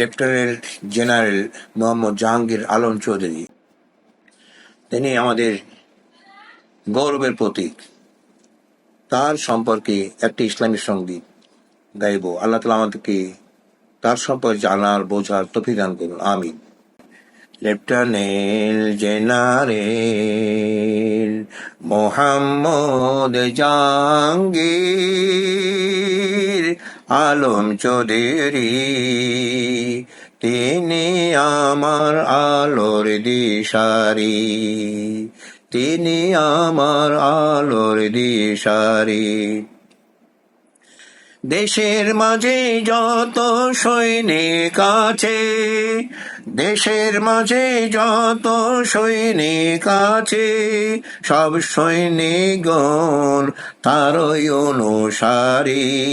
Lieutenant general Mohammad Jahangir Alam Chowdhury তিনি আমাদের গৌরবের প্রতীক। তার সম্পর্কে একটি ইসলামী সংগীত গাইব। আল্লাহ তালা আমাদেরকে তার সম্পর্কে জানার, বোঝার তফি দান করুন। আমিন। Lieutenant general Mohammad Jahangir Alam Chowdhury. তিনি আমার আলোর দিশারি। তিনি আমার আলোর দিশারি। দেশের মাঝে যত সৈনিক আছে দেশের মাঝে যত সৈনিক আছে, সব সৈনিকগণ তারই অনুসারী।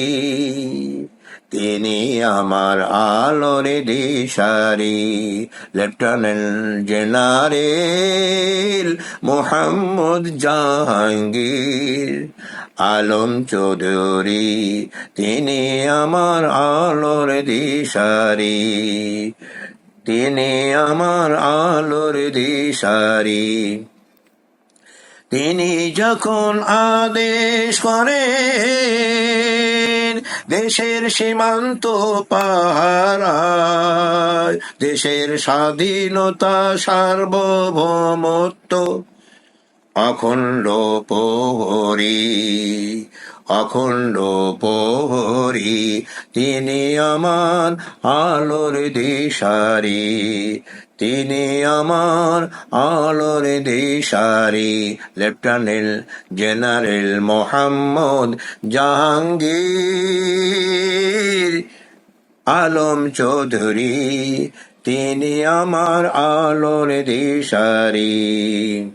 তিনি আমার আলোর দিশারি, লেফটেন্যান্ট জেনারেল মোহাম্মদ জাহাঙ্গীর আলম চৌধুরী। তিনি আমার আলোর দিশারি। তিনি আমার আলোর দিশারি। তিনি যখন আদেশ করেন, দেশের সীমান্ত পাহারায়, দেশের স্বাধীনতা, সার্বভৌমত্ব, অখণ্ড প্রহরী অখণ্ড প্রহরী, তিনি আমার আলোর দিশারি, তিনি আমার আলোর দিশারি লেফটেন্যান্ট জেনারেল মোহাম্মদ জাহাঙ্গীর আলম চৌধুরী, তিনি আমার আলোর দিশারি।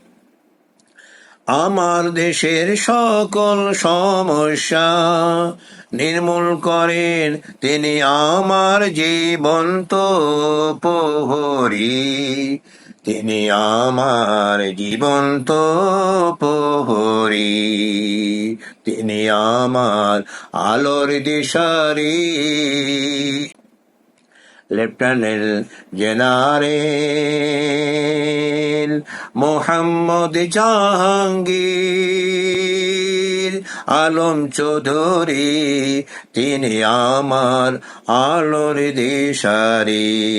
আমার দেশের সকল সমস্যা নির্মূল করেন তিনি আমার জীবন্ত প্রহরী। তিনি আমার জীবন্ত প্রহরী। তিনি আমার আলোর দিশারি। লেফটেন্যান্ট জেনারেল মোহাম্মদ জাহাঙ্গীর আলম চৌধুরী তিনি আমার আলোর দিশারি।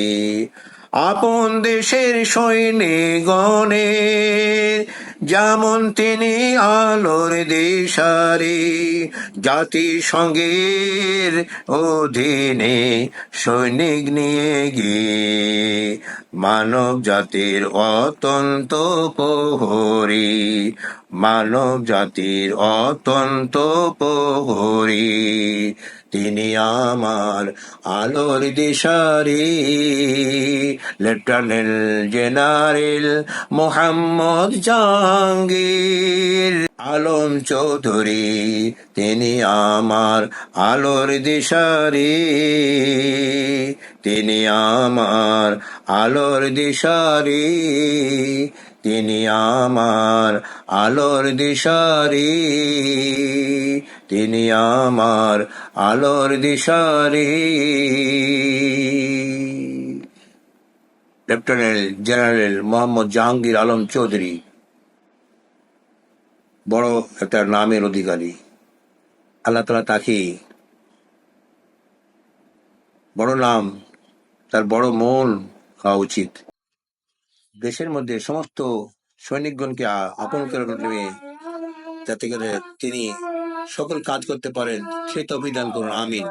আপন দেশের সৈনিকগণের যেমন তিনি আলোর দিশারি, জাতিসংঘের অধীনে সৈনিক নিয়ে গিয়ে মানব জাতির অত্যন্ত প্রহরী, মানব জাতির অত্যন্ত প্রহরী। তিনি আমার আলোর দিশারি। Lieutenant general Mohammad Jahangir. Alam Chowdhury, তিনি আমার আলোর দিশারি। তিনি আমার আলোর দিশারি। তিনি আমার আলোর দিশারি। তিনি আমার আলোর দিশারি। Lieutenant general Mohammad Jahangir Alam Chowdhury. বড় একটা নামের অধিকারী। আল্লাহ তালা তাকে বড় নাম, তার বড় মন হওয়া উচিত। দেশের মধ্যে সমস্ত সৈনিকগণকে আপন করে যাতে করে তিনি সকল কাজ করতে পারেন তো অভিধান করুন, আমিন।